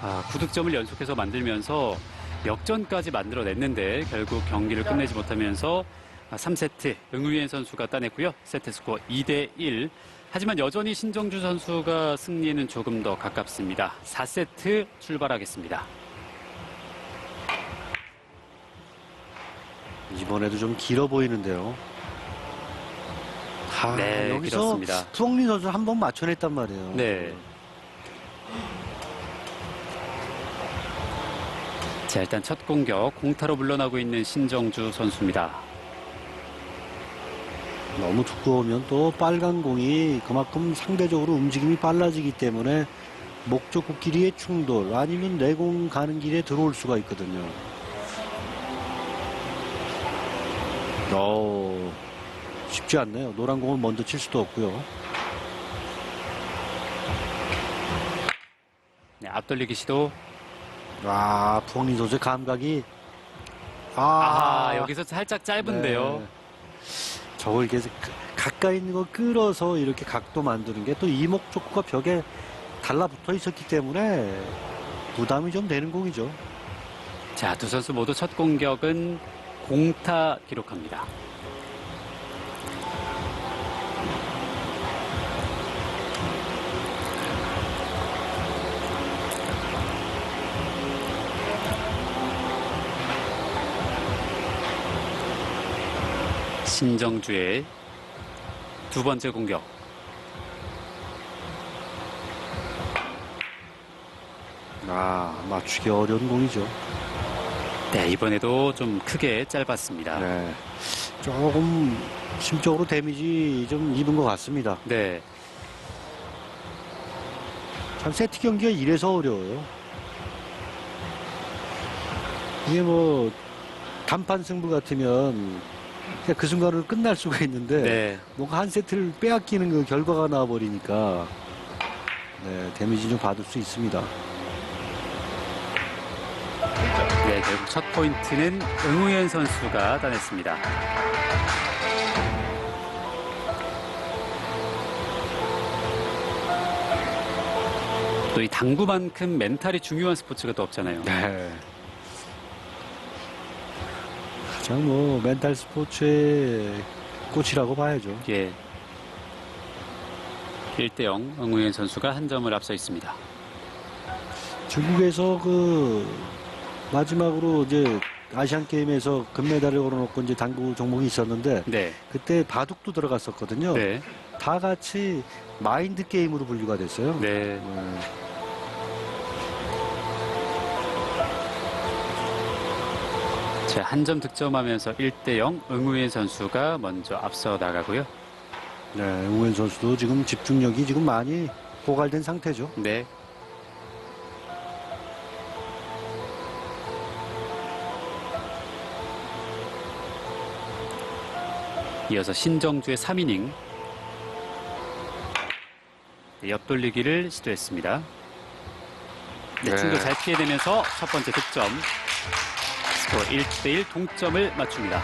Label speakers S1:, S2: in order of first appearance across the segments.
S1: 아, 9득점을 연속해서 만들면서 역전까지 만들어냈는데 결국 경기를 끝내지 못하면서 3세트 응우ien 선수가 따냈고요. 세트 스코어 2대 1. 하지만 여전히 신정주 선수가 승리에는 조금 더 가깝습니다. 4세트 출발하겠습니다.
S2: 이번에도 좀 길어 보이는데요. 아,
S1: 네,
S2: 여기서
S1: 길었습니다.
S2: 푸엉린 선수 한 번 맞춰냈단 말이에요.
S1: 네. 자, 일단 첫 공격 공타로 물러나고 있는 신정주 선수입니다.
S2: 너무 두꺼우면 또 빨간 공이 그만큼 상대적으로 움직임이 빨라지기 때문에 목적 길이의 충돌 아니면 내공 가는 길에 들어올 수가 있거든요. 어 쉽지 않네요. 노란 공을 먼저 칠 수도 없고요.
S1: 네, 앞돌리기 시도.
S2: 아 푸엉린 선수의 감각이
S1: 아, 여기서 살짝 짧은데요.
S2: 네. 저걸 이렇게 가- 가까이 있는 거 끌어서 이렇게 각도 만드는 게 또 이목 족구가 벽에 달라붙어 있었기 때문에 부담이 좀 되는 공이죠.
S1: 자, 두 선수 모두 첫 공격은 공타 기록합니다. 신정주의 두 번째 공격.
S2: 아 맞추기 어려운 공이죠.
S1: 네, 이번에도 좀 크게 짧았습니다.
S2: 네. 조금 심적으로 데미지 좀 입은 것 같습니다.
S1: 네.
S2: 참 세트 경기가 이래서 어려워요. 이게 뭐 단판 승부 같으면 그냥 그 순간으로 끝날 수가 있는데
S1: 네.
S2: 뭔가 한 세트를 빼앗기는 그 결과가 나와버리니까 네, 데미지 좀 받을 수 있습니다.
S1: 네, 결국 첫 포인트는 응우현 선수가 따냈습니다. 또 이 당구만큼 멘탈이 중요한 스포츠가 또 없잖아요.
S2: 네. 가장 뭐 멘탈 스포츠의 꽃이라고 봐야죠.
S1: 예. 1대0 응우현 선수가 한 점을 앞서 있습니다.
S2: 중국에서 그 마지막으로 이제 아시안 게임에서 금메달을 걸어놓고 이제 당구 종목이 있었는데
S1: 네.
S2: 그때 바둑도 들어갔었거든요.
S1: 네.
S2: 다 같이 마인드 게임으로 분류가 됐어요.
S1: 네.
S2: 네.
S1: 한 점 득점하면서 1대0 응우현 선수가 먼저 앞서 나가고요.
S2: 네, 응우현 선수도 지금 집중력이 지금 많이 고갈된 상태죠.
S1: 네. 이어서 신정주의 3이닝 네, 옆돌리기를 시도했습니다. 네,
S2: 네.
S1: 충돌 잘 피해내면서 첫 번째 득점 스코어 1대1 동점을 맞춥니다.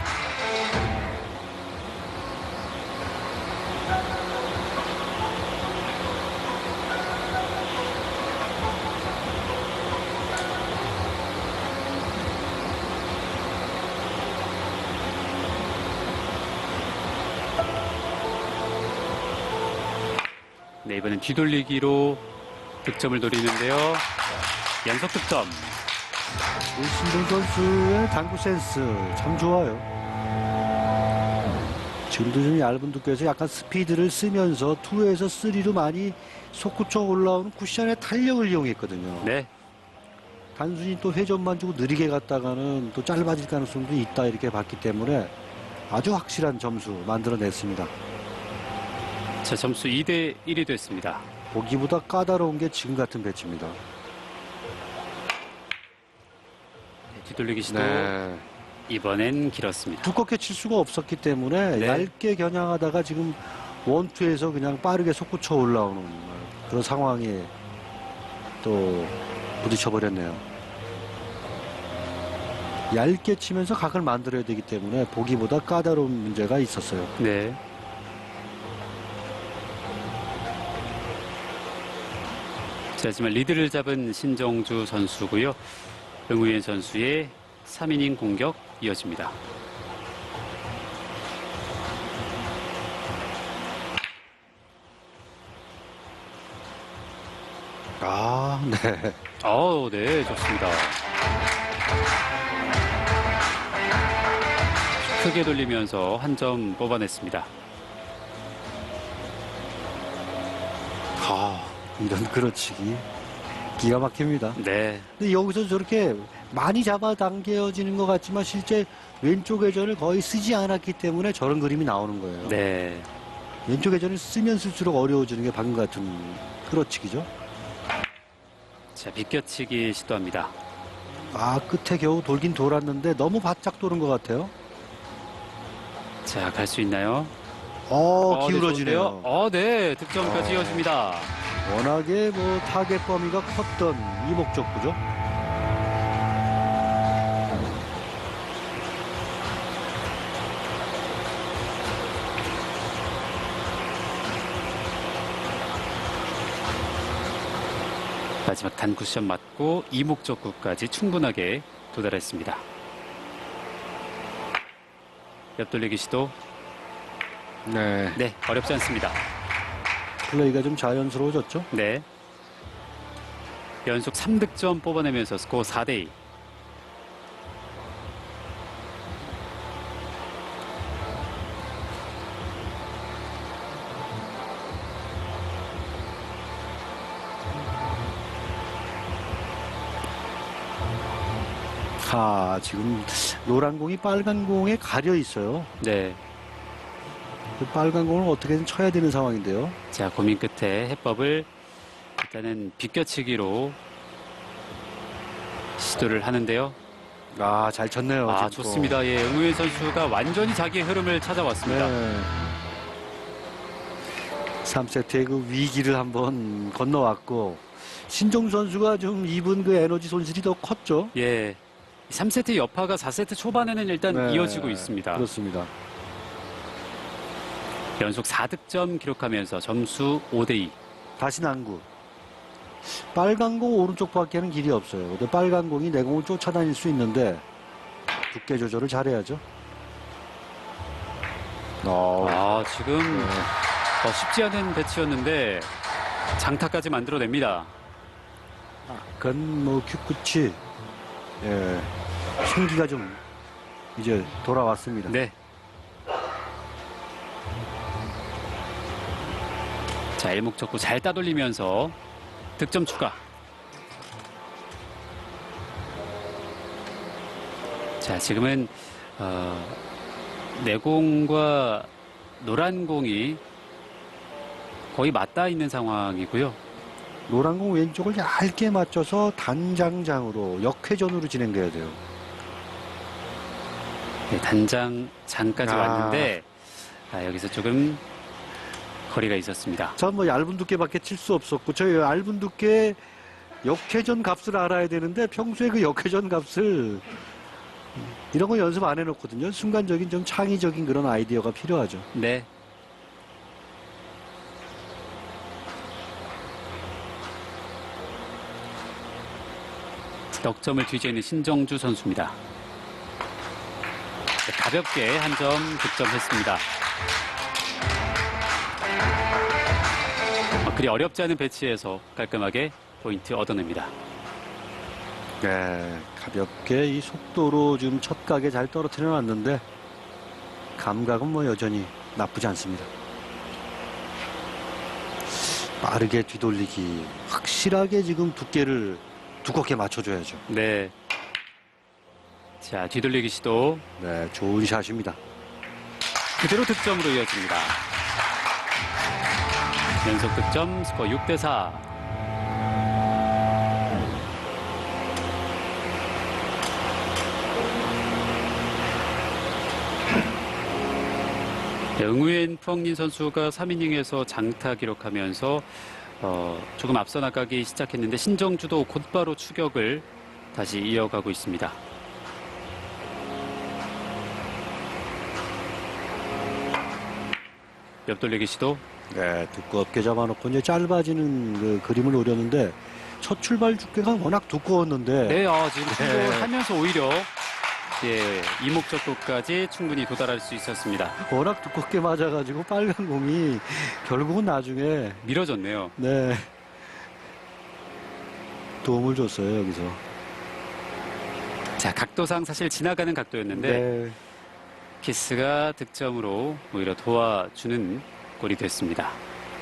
S1: 네, 이번엔 뒤돌리기로 득점을 노리는데요. 연속 득점.
S2: 신동 선수의 당구 센스 참 좋아요. 지금도 좀 얇은 두께에서 약간 스피드를 쓰면서 2에서 3로 많이 솟구쳐 올라오는 쿠션의 탄력을 이용했거든요.
S1: 네,
S2: 단순히 또 회전만 주고 느리게 갔다가는 또 짧아질 가능성도 있다 이렇게 봤기 때문에 아주 확실한 점수 만들어냈습니다.
S1: 자 점수 2대 1이 됐습니다.
S2: 보기보다 까다로운 게 지금 같은 배치입니다.
S1: 네, 뒤돌리기 시도
S2: 네.
S1: 이번엔 길었습니다.
S2: 두껍게 칠 수가 없었기 때문에
S1: 네.
S2: 얇게 겨냥하다가 지금 원투에서 그냥 빠르게 솟구쳐 올라오는 그런 상황에 또 부딪혀 버렸네요. 얇게 치면서 각을 만들어야 되기 때문에 보기보다 까다로운 문제가 있었어요.
S1: 네. 자, 자, 하지만 리드를 잡은 신정주 선수고요. 응우현 선수의 3이닝 공격 이어집니다.
S2: 아, 네.
S1: 아우, 네, 좋습니다. 크게 돌리면서 한 점 뽑아냈습니다.
S2: 아, 이런 끌어치기. 기가 막힙니다.
S1: 네,
S2: 근데 여기서 저렇게 많이 잡아당겨지는 것 같지만 실제 왼쪽 회전을 거의 쓰지 않았기 때문에 저런 그림이 나오는 거예요.
S1: 네.
S2: 왼쪽 회전을 쓰면 쓸수록 어려워지는 게 방금 같은 끌어치기죠.
S1: 자, 비껴치기 시도합니다.
S2: 아, 끝에 겨우 돌긴 돌았는데 너무 바짝 도는 것 같아요.
S1: 자, 갈 수 있나요?
S2: 어,
S1: 네,
S2: 기울어지네요.
S1: 좋은데요? 어, 네, 득점까지
S2: 어.
S1: 이어집니다.
S2: 워낙에 뭐 타겟 범위가 컸던 이목적구죠.
S1: 마지막 단쿠션 맞고 이목적구까지 충분하게 도달했습니다. 옆돌리기 시도
S2: 네.
S1: 네 어렵지 않습니다.
S2: 플레이가 좀 자연스러워졌죠.
S1: 네 연속 3득점 뽑아내면서 스코어 4대2
S2: 아, 지금 노란 공이 빨간 공에 가려 있어요.
S1: 네.
S2: 그 빨간 공을 어떻게든 쳐야 되는 상황인데요.
S1: 자 고민 끝에 해법을 일단은 비껴치기로 시도를 하는데요.
S2: 아, 잘 쳤네요.
S1: 아
S2: 지금 또.
S1: 좋습니다. 예, 응우현 선수가 완전히 자기의 흐름을 찾아왔습니다.
S2: 네. 3세트의 그 위기를 한번 건너왔고 신종 선수가 좀 입은 그 에너지 손실이 더 컸죠.
S1: 예. 3세트 여파가 4세트 초반에는 일단
S2: 네,
S1: 이어지고 있습니다.
S2: 그렇습니다.
S1: 연속 4득점 기록하면서 점수 5대2.
S2: 다시 난구. 빨간 공 오른쪽 밖에는 길이 없어요. 근데 빨간 공이 내 공을 쫓아다닐 수 있는데 두께 조절을 잘해야죠. 어,
S1: 아, 지금
S2: 네.
S1: 어, 쉽지 않은 배치였는데 장타까지 만들어냅니다.
S2: 그건 뭐 큐끝이 예, 신기가 좀 이제 돌아왔습니다.
S1: 네. 자, 일목적구 잘 따돌리면서 득점 추가. 자, 지금은 어, 내공과 노란 공이 거의 맞닿아 있는 상황이고요.
S2: 노란 공 왼쪽을 얇게 맞춰서 단장장으로 역회전으로 진행돼야 돼요.
S1: 네, 단장 장까지
S2: 아.
S1: 왔는데 아, 여기서 조금 거리가 있었습니다.
S2: 전뭐 얇은 두께밖에 칠 수 없었고 저 얇은 두께 역회전 값을 알아야 되는데 평소에 그 역회전 값을 이런 거 연습 안 해놓거든요. 순간적인 좀 창의적인 그런 아이디어가 필요하죠.
S1: 네. 넉점을 뒤지는 신정주 선수입니다. 네, 가볍게 한 점 득점했습니다. 그리 어렵지 않은 배치에서 깔끔하게 포인트 얻어냅니다.
S2: 네, 가볍게 이 속도로 지금 첫 각에 잘 떨어뜨려 놨는데 감각은 뭐 여전히 나쁘지 않습니다. 빠르게 뒤돌리기 확실하게 지금 두께를 두껍게 맞춰줘야죠.
S1: 네. 자, 뒤돌리기 시도
S2: 네, 좋은 샷입니다.
S1: 그대로 득점으로 이어집니다. 연속 득점 스코어 6대 4. 네, 응우엔 푸엉린 선수가 3이닝에서 장타 기록하면서 어, 조금 앞서 나가기 시작했는데 신정주도 곧바로 추격을 다시 이어가고 있습니다. 옆돌리기 시도
S2: 네, 두껍게 잡아놓고 이제 짧아지는 그 그림을 노렸는데 첫 출발 두께가 워낙 두꺼웠는데
S1: 네, 어, 지금
S2: 네.
S1: 충돌하면서 오히려 예, 이 목적도까지 충분히 도달할 수 있었습니다.
S2: 워낙 두껍게 맞아가지고 빨간 공이 결국은 나중에
S1: 미뤄졌네요.
S2: 네 도움을 줬어요 여기서.
S1: 자, 각도상 사실 지나가는 각도였는데
S2: 네.
S1: 키스가 득점으로 오히려 도와주는 골이 됐습니다.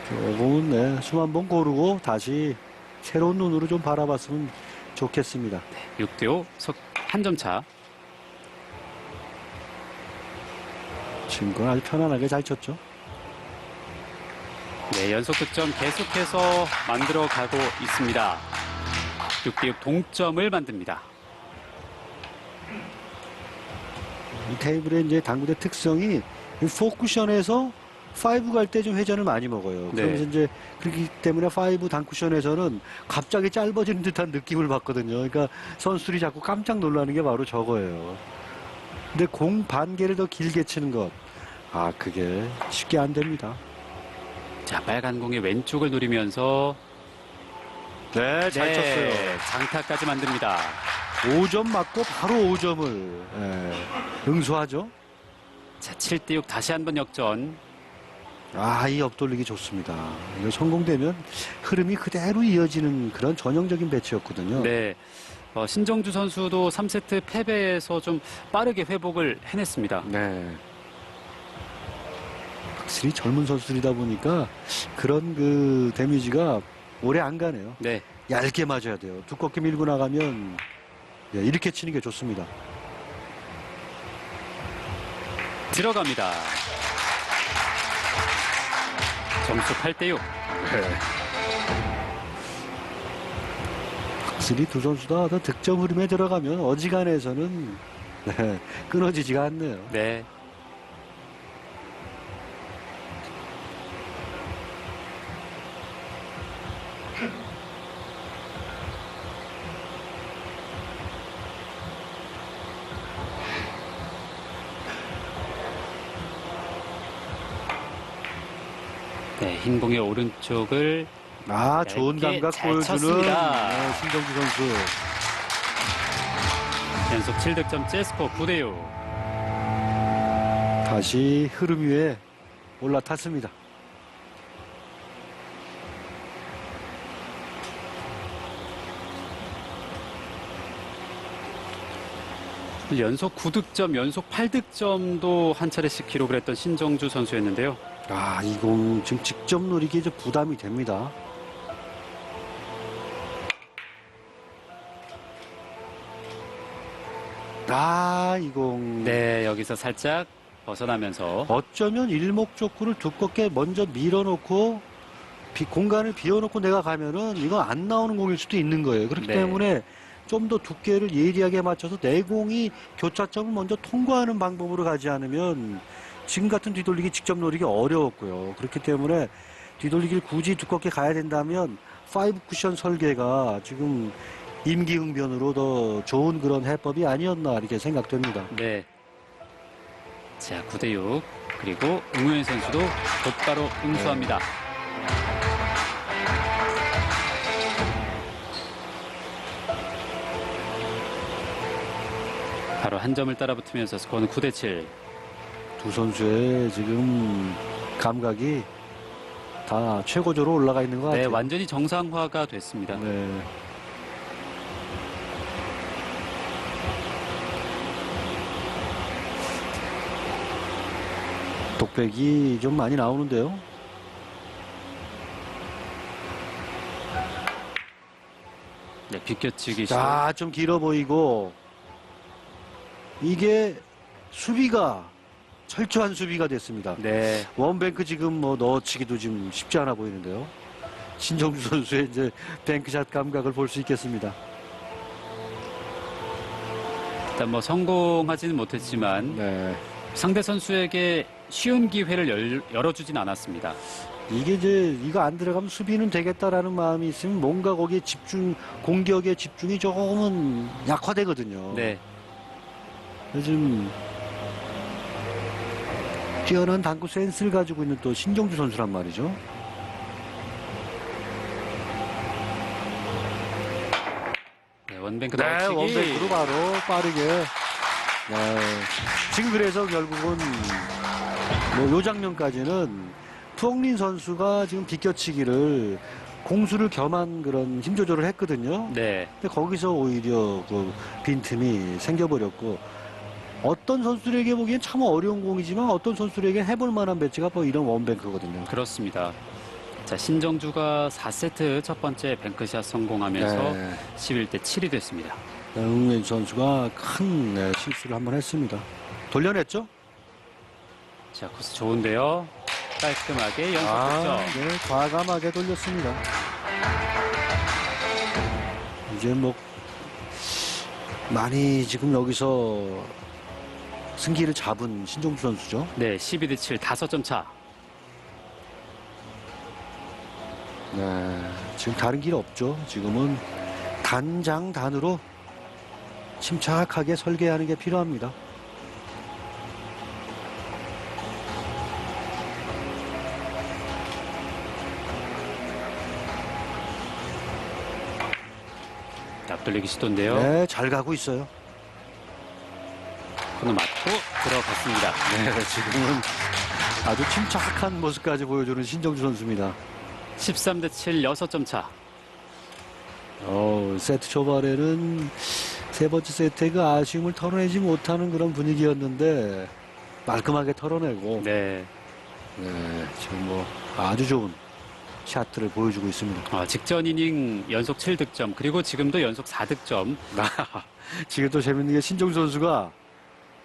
S2: 조금은 네, 숨한번 고르고 다시 새로운 눈으로 좀 바라봤으면 좋겠습니다.
S1: 6대5 한 점 차.
S2: 지금 건 아주 편안하게 잘 쳤죠.
S1: 네, 연속 득점 계속해서 만들어 가고 있습니다. 6대6 동점을 만듭니다.
S2: 이 테이블의 이제 당구대 특성이 이 포쿠션에서 파이브 갈 때 좀 회전을 많이 먹어요.
S1: 네.
S2: 그러면서 이제 그렇기 때문에 파이브 단쿠션에서는 갑자기 짧아지는 듯한 느낌을 받거든요. 그러니까 선수들이 자꾸 깜짝 놀라는 게 바로 저거예요. 근데 공 반 개를 더 길게 치는 것. 아, 그게 쉽게 안 됩니다.
S1: 자, 빨간 공의 왼쪽을 노리면서
S2: 네,
S1: 네, 장타까지 만듭니다.
S2: 5점 맞고 바로 5점을 응수하죠.
S1: 자, 7대6 다시 한번 역전.
S2: 아, 이 옆돌리기 좋습니다. 이거 성공되면 흐름이 그대로 이어지는 그런 전형적인 배치였거든요.
S1: 네. 어, 신정주 선수도 3세트 패배에서 좀 빠르게 회복을 해냈습니다.
S2: 네. 확실히 젊은 선수들이다 보니까 그런 그 데미지가 오래 안 가네요.
S1: 네.
S2: 얇게 맞아야 돼요. 두껍게 밀고 나가면 예, 이렇게 치는 게 좋습니다.
S1: 들어갑니다. 점수 8대6.
S2: 확실히 두 선수 다 득점 흐름에 들어가면 어지간해서는 네, 끊어지지가 않네요.
S1: 네. 흰 공의 오른쪽을
S2: 아, 좋은
S1: 얇게
S2: 감각
S1: 잘
S2: 보여주는
S1: 쳤습니다.
S2: 네, 신정주 선수.
S1: 연속 7득점째 스코어 9대6.
S2: 다시 흐름 위에 올라탔습니다.
S1: 연속 9득점, 연속 8득점도 한 차례씩 기록을 했던 신정주 선수였는데요.
S2: 아, 이공 지금 직접 노리기 좀 부담이 됩니다. 아, 이 공.
S1: 네, 여기서 살짝 벗어나면서
S2: 어쩌면 일목적구를 두껍게 먼저 밀어놓고 비- 공간을 비워놓고 내가 가면은 이건 안 나오는 공일 수도 있는 거예요. 그렇기
S1: 네.
S2: 때문에 좀 더 두께를 예리하게 맞춰서 내 공이 교차점을 먼저 통과하는 방법으로 가지 않으면 지금 같은 뒤돌리기 직접 노리기 어려웠고요. 그렇기 때문에 뒤돌리기를 굳이 두껍게 가야 된다면 파이브 쿠션 설계가 지금 임기응변으로 더 좋은 그런 해법이 아니었나 이렇게 생각됩니다.
S1: 네. 자, 9대6. 그리고 응우현 선수도 곧바로 응수합니다. 바로 한 점을 따라 붙으면서 스코어는 9대7.
S2: 두 선수의 지금 감각이 다 최고조로 올라가 있는 것
S1: 네,
S2: 같아요.
S1: 완전히 정상화가 됐습니다.
S2: 네. 독백이 좀 많이 나오는데요.
S1: 네, 비껴치기 시
S2: 자, 좀 길어 보이고 이게 수비가 철저한 수비가 됐습니다.
S1: 네,
S2: 원뱅크 지금 뭐 넣어치기도 지금 쉽지 않아 보이는데요. 신정주 선수의 이제 뱅크샷 감각을 볼 수 있겠습니다.
S1: 일단 뭐 성공하지는 못했지만
S2: 네.
S1: 상대 선수에게 쉬운 기회를 열, 열어주진 않았습니다.
S2: 이게 이제 이거 안 들어가면 수비는 되겠다라는 마음이 있으면 뭔가 거기에 집중 공격에 집중이 조금은 약화되거든요.
S1: 네,
S2: 요즘 뛰어난 당구 센스를 가지고 있는 또 신정주 선수란 말이죠.
S1: 네, 원뱅크
S2: 네,
S1: 넣어치기.
S2: 원백으로 바로 빠르게. 네. 지금 그래서 결국은 뭐 요 장면까지는 푸엉린 선수가 지금 비껴치기를 공수를 겸한 그런 힘 조절을 했거든요.
S1: 네,
S2: 근데 거기서 오히려 그 빈틈이 생겨버렸고 어떤 선수들에게 보기엔 참 어려운 공이지만 어떤 선수들에게 해볼 만한 배치가 뭐 이런 원뱅크거든요.
S1: 그렇습니다. 자, 신정주가 4세트 첫 번째 뱅크샷 성공하면서
S2: 네.
S1: 11대 7이 됐습니다.
S2: 응wen 선수가 큰 네, 실수를 한번 했습니다. 돌려냈죠?
S1: 자, 코스 좋은데요. 깔끔하게 연속 득점.
S2: 네, 과감하게 돌렸습니다. 이제 뭐 많이 지금 여기서 승기를 잡은 신종주 선수죠.
S1: 네, 12대 7, 5점 차.
S2: 네, 지금 다른 길 없죠. 지금은 단장단으로 침착하게 설계하는 게 필요합니다.
S1: 앞돌리기 시도인데요.
S2: 네, 잘 가고 있어요.
S1: 코너 맞고 들어갔습니다.
S2: 네, 지금은 아주 침착한 모습까지 보여주는 신정주 선수입니다.
S1: 13 대 7, 6점 차.
S2: 어, 세트 초반에는 세 번째 세트에 그 아쉬움을 털어내지 못하는 그런 분위기였는데 말끔하게 털어내고
S1: 네.
S2: 네, 지금 뭐 아주 좋은 샷들을 보여주고 있습니다.
S1: 아, 직전 이닝 연속 7득점, 그리고 지금도 연속 4득점.
S2: 지금 또 재밌는 게 신정 선수가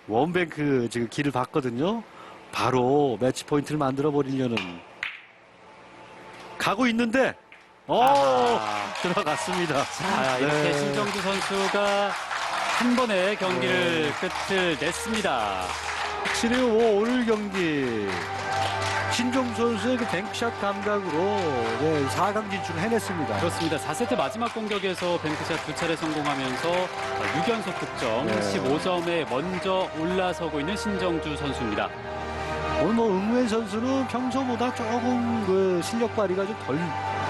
S2: 원뱅크 지금 길을 봤거든요. 바로 매치 포인트를 만들어 버리려는 가고 있는데 어
S1: 아.
S2: 들어갔습니다.
S1: 자, 이렇게
S2: 네.
S1: 신정주 선수가 한 번에 경기를 끝을 냈습니다.
S2: 확실히 뭐 오늘 경기 신종 선수의 그 뱅크샷 감각으로 네, 4강 진출을 해냈습니다.
S1: 그렇습니다. 4세트 마지막 공격에서 뱅크샷 두 차례 성공하면서 6연속 득점,
S2: 네.
S1: 15점에 먼저 올라서고 있는 신정주 선수입니다.
S2: 오늘 뭐 응wen 선수는 평소보다 조금 그 실력 발휘가 좀덜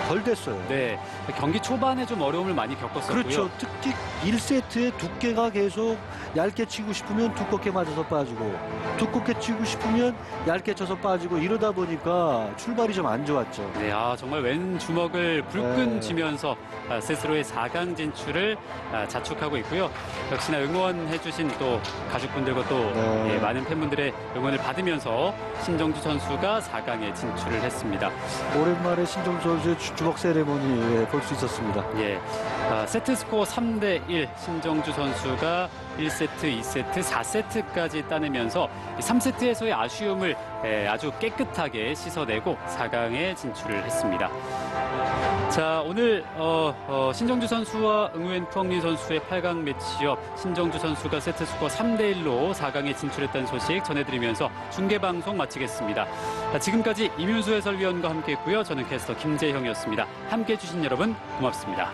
S2: 덜 됐어요.
S1: 네, 경기 초반에 좀 어려움을 많이 겪었었고요.
S2: 그렇죠. 특히 1세트의 두께가 계속 얇게 치고 싶으면 두껍게 맞아서 빠지고 두껍게 치고 싶으면 얇게 쳐서 빠지고 이러다 보니까 출발이 좀 안 좋았죠.
S1: 네, 아, 정말 왼 주먹을 불끈
S2: 네.
S1: 쥐면서 아, 스스로의 4강 진출을 아, 자축하고 있고요. 역시나 응원해주신 또 가족분들과 또
S2: 네.
S1: 예, 많은 팬분들의 응원을 받으면서 신정주 선수가 4강에 진출을 했습니다.
S2: 오랜만에 신종 선수의 주- 주먹 세레모니 볼수 있었습니다.
S1: 예, 아, 세트 스코어 3대 1 신정주 선수가 1세트, 2세트, 4세트까지 따내면서 3세트에서의 아쉬움을 예, 아주 깨끗하게 씻어내고 4강에 진출을 했습니다. 자, 오늘 어, 어, 신정주 선수와 응우엔 푸엉린 선수의 8강 매치업 신정주 선수가 세트 스코어 3대 1로 4강에 진출했다는 소식 전해드리면서 중계 방송 마치겠습니다. 자, 지금까지 이윤수 해설위원과 함께했고요. 저는 캐스터 김재형이었습니다. 함께해 주신 여러분 고맙습니다.